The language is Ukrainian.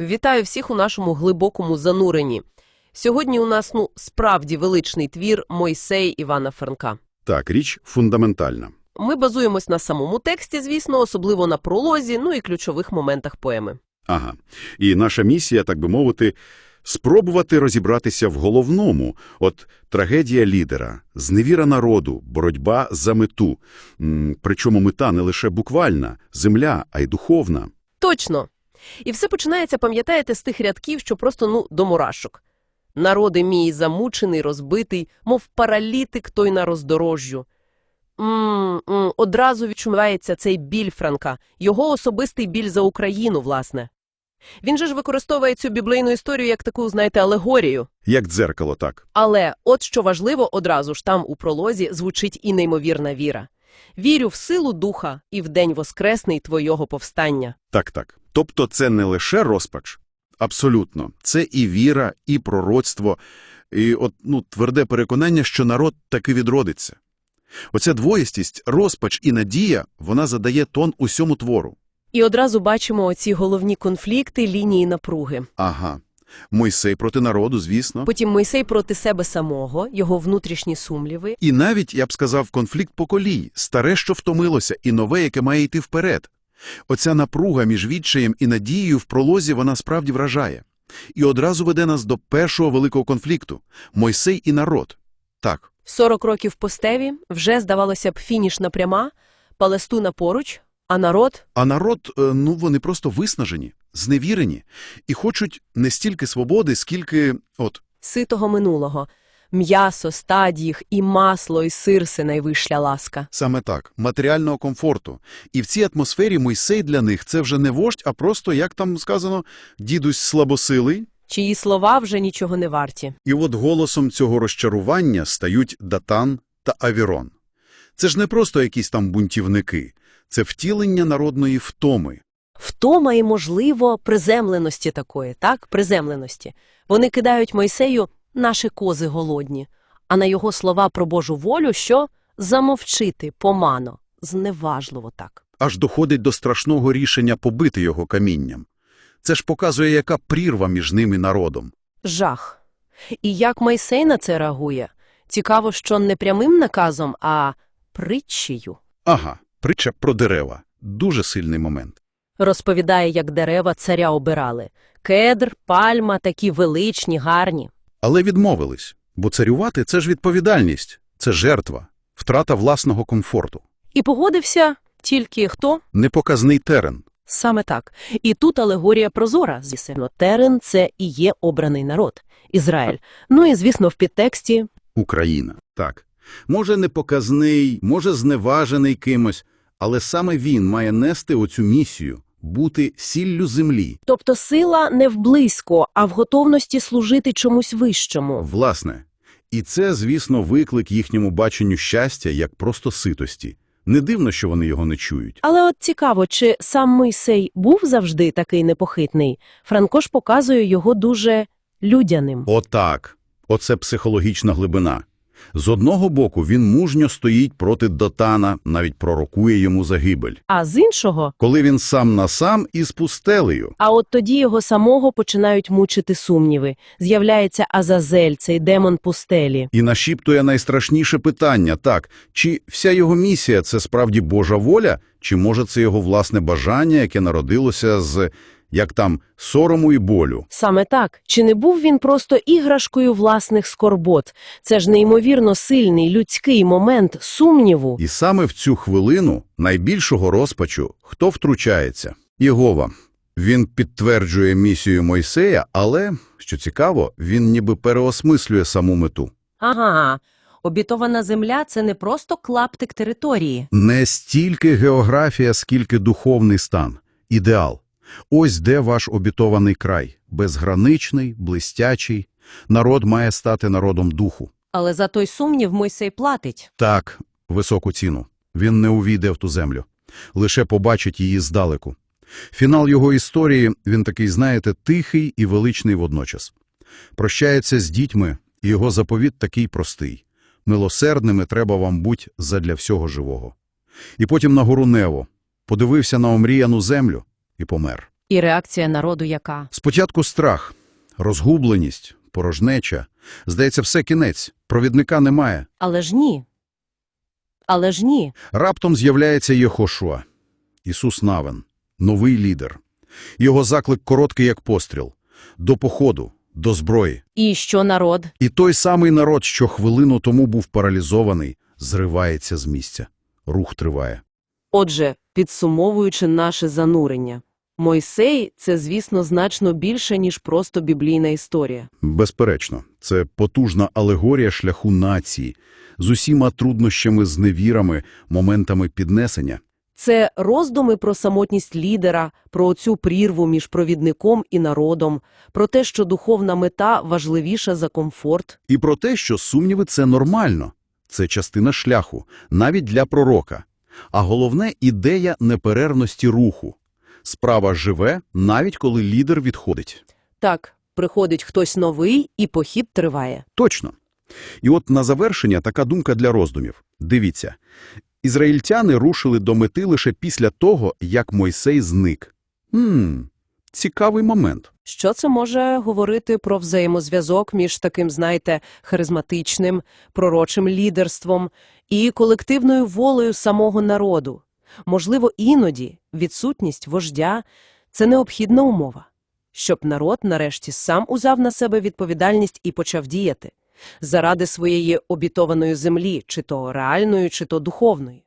Вітаю всіх у нашому глибокому зануренні. Сьогодні у нас ну справді величний твір Мойсей Івана Франка. Так, річ фундаментальна. Ми базуємось на самому тексті, звісно, особливо на пролозі, ну і ключових моментах поеми. Ага. І наша місія, так би мовити, спробувати розібратися в головному. От трагедія лідера, зневіра народу, боротьба за мету. М, Причому мета не лише буквальна, земля, а й духовна. Точно. І все починається, пам'ятаєте, з тих рядків, що просто ну до мурашок. Народи мій замучений, розбитий, мов паралітик той на роздорожжю. М -м, одразу відчувається цей біль Франка, його особистий біль за Україну, власне. Він же ж використовує цю біблейну історію як таку, знаєте, алегорію. Як дзеркало, так. Але от що важливо, одразу ж там у пролозі звучить і неймовірна віра. Вірю в силу духа і в день воскресний твого повстання. Так, так. Тобто це не лише розпач. Абсолютно. Це і віра, і пророцтво, і от, ну, тверде переконання, що народ таки відродиться. Оця двоїстість, розпач і надія, вона задає тон усьому твору. І одразу бачимо оці головні конфлікти, лінії напруги. Ага. Мойсей проти народу, звісно. Потім Мойсей проти себе самого, його внутрішні сумліви. І навіть, я б сказав, конфлікт поколій, старе, що втомилося, і нове, яке має йти вперед. Оця напруга між відчаєм і надією в пролозі вона справді вражає. І одразу веде нас до першого великого конфлікту – Мойсей і народ. Так, 40 років по стеві, вже, здавалося б, фінішна пряма, Палестуна поруч, а народ а народ, е, ну, вони просто виснажені, зневірені, і хочуть не стільки свободи, скільки, от, ситого минулого. М'ясо, стадіг, і масло, і сир – це найвища ласка. саме так, матеріального комфорту. І в цій атмосфері Мойсей для них – це вже не вождь, а просто, як там сказано, дідусь слабосилий, Чиї слова вже нічого не варті. І от голосом цього розчарування стають Датан та Авірон. Це ж не просто якісь там бунтівники, це втілення народної втоми. Втома і, можливо, приземленості такої, так? Приземленості. Вони кидають Мойсею «наші кози голодні», а на його слова про Божу волю, що замовчити помано, зневажливо так. Аж доходить до страшного рішення побити його камінням. Це ж показує, яка прірва між ним і народом. Жах. І як Мойсей на це реагує? Цікаво, що не прямим наказом, а притчею. Ага, притча про дерева. Дуже сильний момент. Розповідає, як дерева царя обирали. Кедр, пальма, такі величні, гарні. Але відмовились, бо царювати – це ж відповідальність, це жертва, втрата власного комфорту. І погодився тільки хто? Непоказний терен. Саме так. І тут алегорія прозора, звісно. Терен – це і є обраний народ – Ізраїль. Ну і, звісно, в підтексті Україна. Так. Може, непоказний, може, зневажений кимось, але саме він має нести оцю місію – бути сіллю землі. Тобто сила не в близько, а в готовності служити чомусь вищому. Власне. І це, звісно, виклик їхньому баченню щастя як просто ситості. Не дивно, що вони його не чують. Але от цікаво, чи сам Мойсей був завжди такий непохитний? Франко ж показує його дуже людяним. Отак. Оце психологічна глибина. З одного боку, він мужньо стоїть проти Дотана, навіть пророкує йому загибель. А з іншого, Коли він сам на сам із пустелею, а от тоді його самого починають мучити сумніви. З'являється Азазель, цей демон пустелі. і нашіптує найстрашніше питання, так, чи вся його місія – це справді Божа воля, чи може це його власне бажання, яке народилося з, як там, сорому і болю? Саме так. Чи не був він просто іграшкою власних скорбот? Це ж неймовірно сильний людський момент сумніву. І саме в цю хвилину найбільшого розпачу хто втручається? Єгова. Він підтверджує місію Мойсея, але, що цікаво, він ніби переосмислює саму мету. Ага, обітована земля – це не просто клаптик території. Не стільки географія, скільки духовний стан, ідеал. Ось де ваш обітований край – безграничний, блистячий. Народ має стати народом духу. Але за той сумнів Мойсей платить. Так, високу ціну. Він не увійде в ту землю. Лише побачить її здалеку. Фінал його історії, він такий, знаєте, тихий і величний водночас. Прощається з дітьми, і його заповіт такий простий. Милосердними треба вам буть задля всього живого. І потім на гору Нево. Подивився на омріяну землю і помер. І реакція народу яка? Спочатку страх, розгубленість, порожнеча. Здається, все кінець, провідника немає. Але ж ні. Але ж ні. Раптом з'являється Єхошуа, Ісус Навин, новий лідер. Його заклик короткий, як постріл. До походу, до зброї. І що народ? І той самий народ, що хвилину тому був паралізований, зривається з місця. Рух триває. Отже, підсумовуючи наше занурення, Мойсей – це, звісно, значно більше, ніж просто біблійна історія. Безперечно, це потужна алегорія шляху нації з усіма труднощами, зневірами, моментами піднесення. Це роздуми про самотність лідера, про цю прірву між провідником і народом, про те, що духовна мета важливіша за комфорт. І про те, що сумніви – це нормально. Це частина шляху, навіть для пророка. А головне – ідея неперервності руху. Справа живе, навіть коли лідер відходить. Так, приходить хтось новий, і похід триває. Точно. І от на завершення така думка для роздумів. Дивіться. Ізраїльтяни рушили до мети лише після того, як Мойсей зник. Хм, цікавий момент. Що це може говорити про взаємозв'язок між таким, знаєте, харизматичним, пророчим лідерством і колективною волею самого народу? Можливо, іноді відсутність вождя – це необхідна умова, щоб народ нарешті сам узяв на себе відповідальність і почав діяти заради своєї обітованої землі, чи то реальної, чи то духовної.